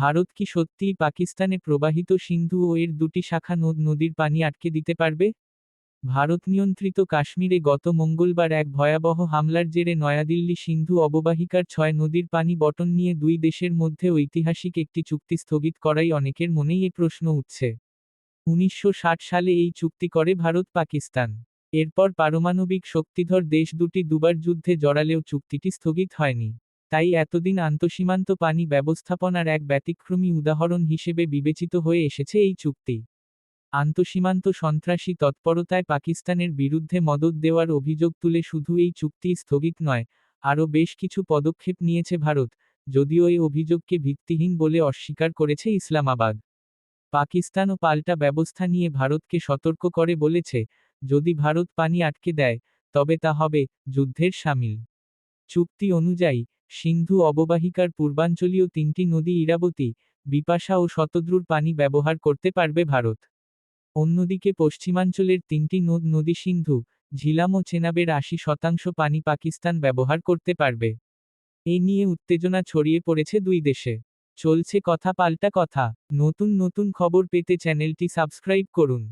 ভারত কি সত্যিই পাকিস্তানে প্রবাহিত সিন্ধু ও এর দুটি শাখা নদ নদীর পানি আটকে দিতে পারবে? ভারত নিয়ন্ত্রিত কাশ্মীরে গত মঙ্গলবার এক ভয়াবহ হামলার জেরে নয়াদিল্লি সিন্ধু অববাহিকার ছয় নদীর পানি বটন নিয়ে দুই দেশের মধ্যে ঐতিহাসিক একটি চুক্তি স্থগিত করাই অনেকের মনেই এ প্রশ্ন উঠছে। উনিশশো ষাট সালে এই চুক্তি করে ভারত পাকিস্তান। এরপর পারমাণবিক শক্তিধর দেশ দুটি দুবার যুদ্ধে জড়ালেও চুক্তিটি স্থগিত হয়নি। তাই এতদিন আন্তঃসীমান্ত পানি ব্যবস্থাপনার এক ব্যতিক্রমী উদাহরণ হিসেবে বিবেচিত হয়ে এসেছে এই চুক্তি। আন্তঃসীমান্ত সন্ত্রাসী তৎপরতায় পাকিস্তানের বিরুদ্ধে মদত দেওয়ার অভিযোগ তুলে শুধু এই চুক্তি স্থগিত নয়, আরও বেশ কিছু পদক্ষেপ নিয়েছে ভারত, যদিও এই অভিযোগকে ভিত্তিহীন বলে অস্বীকার করেছে ইসলামাবাদ। পাকিস্তানও পাল্টা ব্যবস্থা নিয়ে ভারতকে সতর্ক করে বলেছে, যদি ভারত পানি আটকে দেয়, তবে তা হবে যুদ্ধের সামিল। চুক্তি অনুযায়ী সিন্ধু অববাহিকার পূর্বাঞ্চলীয় তিনটি নদী ইরাবতী, বিপাশা ও শতদ্রুর পানি ব্যবহার করতে পারবে ভারত। অন্যদিকে পশ্চিমাঞ্চলের তিনটি নদ নদী সিন্ধু, ঝিলাম ও চেনাবের আশি শতাংশ পানি পাকিস্তান ব্যবহার করতে পারবে। এ নিয়ে উত্তেজনা ছড়িয়ে পড়েছে দুই দেশে। চলছে কথা পাল্টা কথা। নতুন নতুন খবর পেতে চ্যানেলটি সাবস্ক্রাইব করুন।